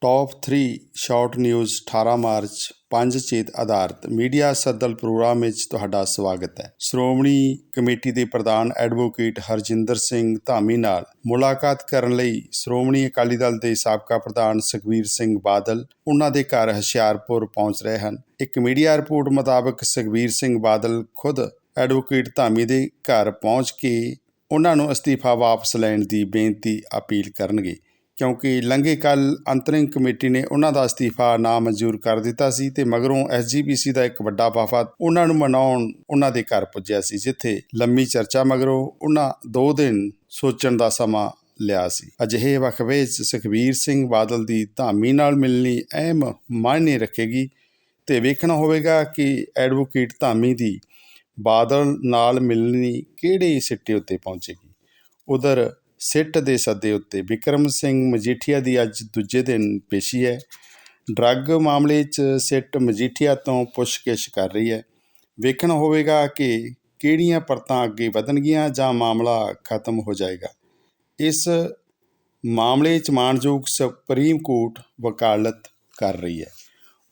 Top 3 short news 18 March, ਪੰਜ ਚੇਤ ਆਧਾਰਿਤ media ਸੱਦਲ programme ਵਿੱਚ ਤੁਹਾਡਾ ਸਵਾਗਤ ਹੈ। ਸ਼੍ਰੋਮਣੀ ਕਮੇਟੀ ਦੇ ਪ੍ਰਧਾਨ ਐਡਵੋਕੇਟ ਹਰਜਿੰਦਰ ਸਿੰਘ ਧਾਮੀ ਨਾਲ ਮੁਲਾਕਾਤ ਕਰਨ ਲਈ ਸ਼੍ਰੋਮਣੀ ਅਕਾਲੀ ਦਲ ਦੇ ਸਾਬਕਾ ਪ੍ਰਧਾਨ ਸੁਖਬੀਰ ਸਿੰਘ ਬਾਦਲ ਉਹਨਾਂ ਦੇ ਘਰ ਹੁਸ਼ਿਆਰਪੁਰ ਪਹੁੰਚ ਰਹੇ ਹਨ। ਇੱਕ ਮੀਡੀਆ ਰਿਪੋਰਟ ਮੁਤਾਬਕ ਸੁਖਬੀਰ ਸਿੰਘ ਬਾਦਲ ਖੁਦ ਐਡਵੋਕੇਟ ਧਾਮੀ ਦੇ ਘਰ ਪਹੁੰਚ ਕੇ ਉਹਨਾਂ ਨੂੰ ਅਸਤੀਫਾ ਵਾਪਸ ਲੈਣ ਦੀ ਬੇਨਤੀ ਅਪੀਲ ਕਰਨਗੇ। ਕਿਉਂਕਿ ਲੰਘੇ ਕੱਲ ਅੰਤਰਿੰਗ ਕਮੇਟੀ ਨੇ ਉਹਨਾਂ ਦਾ ਅਸਤੀਫਾ ਨਾ ਮਨਜ਼ੂਰ ਕਰ ਦਿੱਤਾ ਸੀ ਤੇ ਮਗਰੋਂ ਐਸਜੀਪੀਸੀ ਦਾ ਇੱਕ ਵੱਡਾ ਵਫਦ ਉਹਨਾਂ ਨੂੰ ਮਨਾਉਣ ਉਹਨਾਂ ਦੇ ਘਰ ਪੁੱਜਿਆ ਸੀ, ਜਿੱਥੇ ਲੰਮੀ ਚਰਚਾ ਮਗਰੋਂ ਉਹਨਾਂ 2 ਦਿਨ ਸੋਚਣ ਦਾ ਸਮਾਂ ਲਿਆ ਸੀ। ਅਜਿਹੇ ਵਕਤ 'ਚ ਸੁਖਬੀਰ ਸਿੰਘ ਬਾਦਲ ਦੀ ਧਾਮੀ ਨਾਲ ਮਿਲਣੀ ਅਹਿਮ ਮਾਇਨੇ ਰੱਖੇਗੀ ਤੇ ਵੇਖਣਾ ਹੋਵੇਗਾ ਕਿ ਐਡਵੋਕੇਟ ਧਾਮੀ ਦੀ ਬਾਦਲ ਨਾਲ ਮਿਲਣੀ ਕਿਹੜੇ ਸਿੱਟੇ ਉੱਤੇ ਪਹੁੰਚੇਗੀ। ਉਧਰ ਸਿੱਟ ਦੇ ਸੱਦੇ ਉੱਤੇ ਵਿਕਰਮ ਸਿੰਘ ਮਜੀਠੀਆ ਦੀ ਅੱਜ ਦੂਜੇ ਦਿਨ ਪੇਸ਼ੀ ਹੈ। ਡਰੱਗ ਮਾਮਲੇ 'ਚ ਸਿੱਟ ਮਜੀਠੀਆ ਤੋਂ ਪੁੱਛਗਿੱਛ ਕਰ ਰਹੀ ਹੈ। ਵੇਖਣ ਹੋਵੇਗਾ ਕਿ ਕਿਹੜੀਆਂ ਪਰਤਾਂ ਅੱਗੇ ਵਧਣਗੀਆਂ ਜਾਂ ਮਾਮਲਾ ਖਤਮ ਹੋ ਜਾਏਗਾ। ਇਸ ਮਾਮਲੇ 'ਚ ਮਾਨਯੋਗ ਸੁਪਰੀਮ ਕੋਰਟ ਵਕਾਲਤ ਕਰ ਰਹੀ ਹੈ।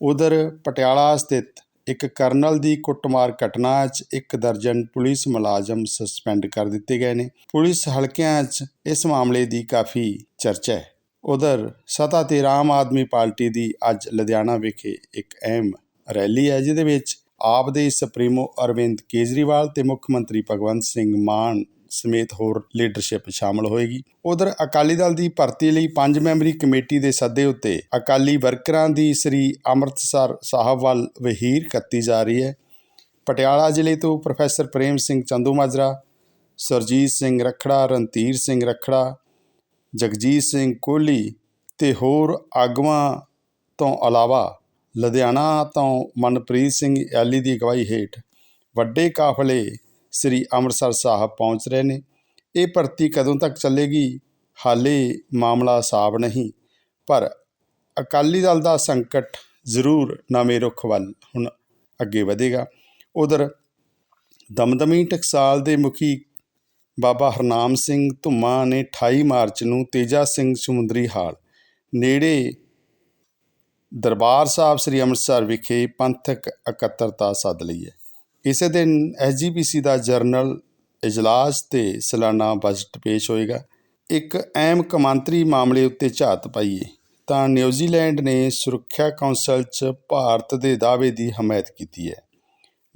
ਉਧਰ ਪਟਿਆਲਾ ਸਥਿਤ ਇੱਕ ਕਰਨਲ ਦੀ ਕੁੱਟਮਾਰ ਘਟਨਾ 'ਚ ਇੱਕ ਦਰਜਨ ਪੁਲਿਸ ਮੁਲਾਜ਼ਮ ਸਸਪੈਂਡ ਕਰ ਦਿੱਤੇ ਗਏ ਨੇ। ਪੁਲਿਸ ਹਲਕਿਆਂ 'ਚ ਇਸ ਮਾਮਲੇ ਦੀ ਕਾਫੀ ਚਰਚਾ ਹੈ। ਉਧਰ ਸਤਾ ਤੇ ਆਮ ਆਦਮੀ ਪਾਰਟੀ ਦੀ ਅੱਜ ਲੁਧਿਆਣਾ ਵਿਖੇ ਇੱਕ ਅਹਿਮ ਰੈਲੀ ਹੈ, ਜਿਹਦੇ ਵਿੱਚ ਆਪ ਦੇ ਸੁਪਰੀਮੋ ਅਰਵਿੰਦ ਕੇਜਰੀਵਾਲ ਤੇ ਮੁੱਖ ਮੰਤਰੀ ਭਗਵੰਤ ਸਿੰਘ ਮਾਨ ਸਮੇਤ ਹੋਰ ਲੀਡਰਸ਼ਿਪ ਸ਼ਾਮਲ ਹੋਏਗੀ। ਉਧਰ ਅਕਾਲੀ ਦਲ ਦੀ ਭਰਤੀ ਲਈ ਪੰਜ ਮੈਂਬਰੀ ਕਮੇਟੀ ਦੇ ਸੱਦੇ ਉੱਤੇ ਅਕਾਲੀ ਵਰਕਰਾਂ ਦੀ ਸ੍ਰੀ ਅੰਮ੍ਰਿਤਸਰ ਸਾਹਿਬ ਵੱਲ ਵਹੀਰ ਕੱਤੀ ਜਾ ਰਹੀ ਹੈ। ਪਟਿਆਲਾ ਜ਼ਿਲ੍ਹੇ ਤੋਂ ਪ੍ਰੋਫੈਸਰ ਪ੍ਰੇਮ ਸਿੰਘ ਚੰਦੂਮਾਜਰਾ ਸਰਜੀਤ ਸਿੰਘ ਰਖੜਾ, ਰਣਧੀਰ ਸਿੰਘ ਰਖੜਾ, ਜਗਜੀਤ ਸਿੰਘ ਕੋਹਲੀ ਤੇ ਹੋਰ ਆਗੂਆਂ ਤੋਂ ਇਲਾਵਾ ਲੁਧਿਆਣਾ ਤੋਂ ਮਨਪ੍ਰੀਤ ਸਿੰਘ ਐਲੀ ਦੀ ਅਗਵਾਈ ਹੇਠ ਵੱਡੇ ਕਾਫਲੇ ਸ੍ਰੀ ਅੰਮ੍ਰਿਤਸਰ ਸਾਹਿਬ ਪਹੁੰਚ ਰਹੇ ਨੇ। ਇਹ ਭਰਤੀ ਕਦੋਂ ਤੱਕ ਚੱਲੇਗੀ? ਹਾਲੇ ਮਾਮਲਾ ਸਾਫ਼ ਨਹੀਂ, ਪਰ ਅਕਾਲੀ ਦਲ ਦਾ ਸੰਕਟ ਜ਼ਰੂਰ ਨਵੇਂ ਰੁਖ ਵੱਲ ਹੁਣ ਅੱਗੇ ਵਧੇਗਾ। ਉਧਰ ਦਮਦਮੀ ਟਕਸਾਲ ਦੇ ਮੁਖੀ ਬਾਬਾ ਹਰਨਾਮ ਸਿੰਘ ਧੁੰਮਾ ਨੇ 28 ਮਾਰਚ ਨੂੰ ਤੇਜਾ ਸਿੰਘ ਸਮੁੰਦਰੀ ਹਾਲ, ਨੇੜੇ ਦਰਬਾਰ ਸਾਹਿਬ ਸ੍ਰੀ ਅੰਮ੍ਰਿਤਸਰ ਵਿਖੇ ਪੰਥਕ ਇਕੱਤਰਤਾ ਸੱਦ ਲਈ ਹੈ। ਇਸੇ ਦਿਨ ਐਸਜੀਪੀਸੀ ਦਾ ਜਰਨਲ ਇਜਲਾਸ ਤੇ ਸਾਲਾਨਾ ਬਜਟ ਪੇਸ਼ ਹੋਏਗਾ। ਇੱਕ ਅਹਿਮ ਕਮਾਂਤਰੀ ਮਾਮਲੇ ਉੱਤੇ ਝਾਤ ਪਾਈਏ ਤਾਂ ਨਿਊਜ਼ੀਲੈਂਡ ਨੇ ਸੁਰੱਖਿਆ ਕੌਂਸਲ 'ਚ ਭਾਰਤ ਦੇ ਦਾਅਵੇ ਦੀ ਹਮਾਇਤ ਕੀਤੀ ਹੈ।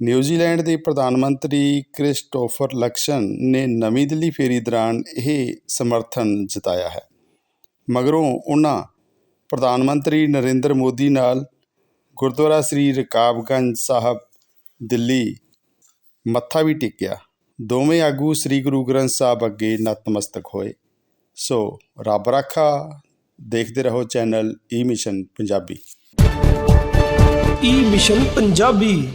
ਨਿਊਜ਼ੀਲੈਂਡ ਦੇ ਪ੍ਰਧਾਨ ਮੰਤਰੀ ਕ੍ਰਿਸਟੋਫਰ ਲਕਸ਼ਨ ਨੇ ਨਵੀਂ ਦਿੱਲੀ ਫੇਰੀ ਦੌਰਾਨ ਇਹ ਸਮਰਥਨ ਜਤਾਇਆ ਹੈ। ਮਗਰੋਂ ਉਹਨਾਂ ਪ੍ਰਧਾਨ ਮੰਤਰੀ ਨਰਿੰਦਰ ਮੋਦੀ ਨਾਲ ਗੁਰਦੁਆਰਾ ਸ੍ਰੀ ਰਕਾਬਗੰਜ ਸਾਹਿਬ, ਦਿੱਲੀ ਮੱਥਾ ਵੀ ਟੇਕਿਆ। ਦੋਵੇਂ ਆਗੂ ਸ੍ਰੀ ਗੁਰੂ ਗ੍ਰੰਥ ਸਾਹਿਬ ਅੱਗੇ ਨਤਮਸਤਕ ਹੋਏ। ਸੋ ਰੱਬ ਰਾਖਾ। ਦੇਖਦੇ ਰਹੋ channel E mission Punjabi. E mission Punjabi.